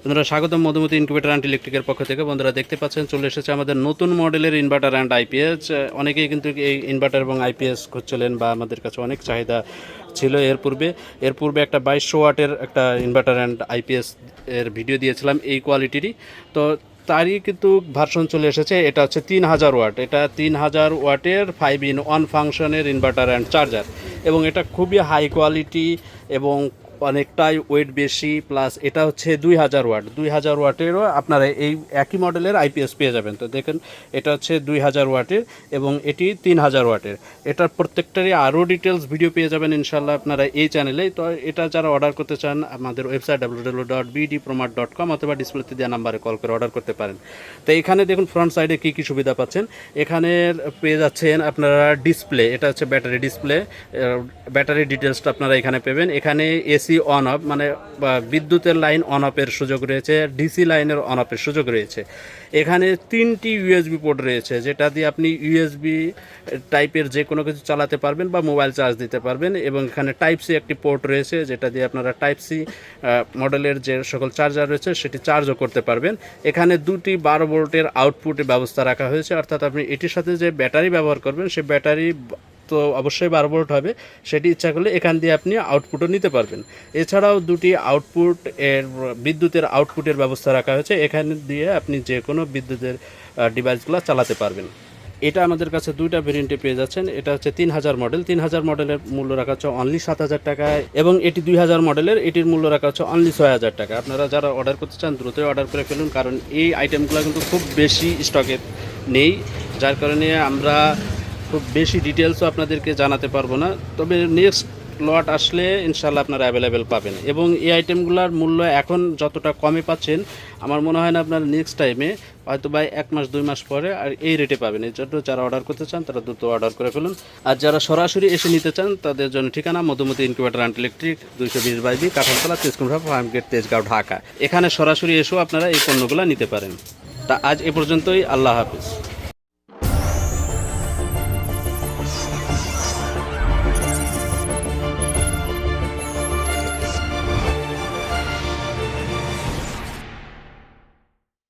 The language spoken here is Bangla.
বন্ধুরা, স্বাগতম মধুমতি ইনকিউবেটার অ্যান্ড ইলেকট্রিকের পক্ষ থেকে। বন্ধুরা, দেখতে পাচ্ছেন, চলে এসেছে আমাদের নতুন মডেলের ইনভার্টার অ্যান্ড আইপিএস অনেকেই কিন্তু এই ইনভার্টার এবং আইপিএস খুঁজছিলেন বা আমাদের কাছে অনেক চাহিদা ছিল এর পূর্বে। এর পূর্বে একটা বাইশশো ওয়াটের একটা ইনভার্টার অ্যান্ড আইপিএস এর ভিডিও দিয়েছিলাম এই কোয়ালিটিরই তো তারই কিন্তু ভার্সন চলে এসেছে, এটা হচ্ছে তিন হাজার ওয়াট। এটা তিন হাজার ওয়াটের ফাইভ ইন ওয়ান ফাংশনের ইনভার্টার অ্যান্ড চার্জার এবং এটা খুবই হাই কোয়ালিটি এবং অনেকটাই ওয়েট বেশি প্লাস এটা হচ্ছে দুই হাজার ওয়াট। দুই হাজার ওয়াটেরও আপনারা এই একই মডেলের আইপিএস পেয়ে যাবেন। তো দেখেন, এটা হচ্ছে দুই হাজার ওয়াটের এবং এটি তিন হাজার ওয়াটের। এটার প্রত্যেকটারই আরও ডিটেলস ভিডিও পেয়ে যাবেন ইনশাল্লাহ আপনারা এই চ্যানেলে তো এটা যারা অর্ডার করতে চান, আমাদের website W W dot BD Promat dot com অথবা ডিসপ্লেতে দেওয়া নাম্বারে কল করে অর্ডার করতে পারেন। তো এখানে দেখুন ফ্রন্ট সাইডে কী কী সুবিধা পাচ্ছেন? এখানে পেয়ে যাচ্ছেন আপনারা ডিসপ্লে এটা হচ্ছে ব্যাটারি ডিসপ্লে ব্যাটারি ডিটেলসটা আপনারা এখানে পাবেন। এখানে এসি অন অফ মানে বিদ্যুতের লাইন অন অফের সুযোগ রয়েছে, ডিসি লাইনের অন অফের সুযোগ রয়েছে। এখানে তিনটি ইউএসবি পোর্ট রয়েছে, যেটা দিয়ে আপনি ইউএসবি টাইপের যে কোনো কিছু চালাতে পারবেন বা মোবাইল চার্জ দিতে পারবেন, এবং এখানে টাইপ সি একটি পোর্ট রয়েছে, যেটা দিয়ে আপনারা টাইপ সি মডেলের যে সকল চার্জার রয়েছে, সেটি চার্জও করতে পারবেন। এখানে দুটি বারো ভোল্টের আউটপুটের ব্যবস্থা রাখা হয়েছে, অর্থাৎ আপনি এটির সাথে যে ব্যাটারি ব্যবহার করবেন সেই ব্যাটারি তো অবশ্যই বারো ভোল্ট হবে। সেটি ইচ্ছা করলে এখান দিয়ে আপনি আউটপুটও নিতে পারবেন। এছাড়াও দুটি আউটপুট এর, বিদ্যুতের আউটপুটের ব্যবস্থা রাখা হয়েছে। এখানে দিয়ে আপনি যে কোনো বিদ্যুতের ডিভাইসগুলো চালাতে পারবেন। এটা আমাদের কাছে দুইটা ভেরিয়েন্টে পেয়ে যাচ্ছেন। এটা হচ্ছে তিন হাজার মডেল তিন হাজার মডেলের মূল্য রাখা হচ্ছে অনলি সাত হাজার টাকায় এবং এটি দুই হাজার মডেলের এটির মূল্য রাখা হচ্ছে অনলি ছয় হাজার টাকা। আপনারা যারা অর্ডার করতে চান, দ্রুতই অর্ডার করে ফেলুন। কারণ এই আইটেমগুলো কিন্তু খুব বেশি স্টকে নেই। যার কারণে আমরা খুব বেশি ডিটেলসও আপনাদেরকে জানাতে পারব না। তবে নেক্সট লট আসলে ইনশাল্লাহ আপনারা অ্যাভেলেবেল পাবেন। এবং এই আইটেমগুলোর মূল্য এখন যতটা কমে পাচ্ছেন, আমার মনে হয় না আপনার নেক্সট টাইমে হয়তো বা এক মাস, দুই মাস পরে আর এই রেটে পাবেন। এই জন্য যারা অর্ডার করতে চান, তারা দ্রুত অর্ডার করে ফেলুন। আর যারা সরাসরি এসে নিতে চান, তাদের জন্য ঠিকানা মধুমতি ইনকিউবেটার অ্যান্ড ইলেকট্রিক দুইশো বিশ by B Kanthaltala Tejkumra farm gate Tejgaon, Dhaka. এখানে সরাসরি এসেও আপনারা এই পণ্যগুলো নিতে পারেন। তা আজ এ পর্যন্তই, আল্লাহ হাফিজ।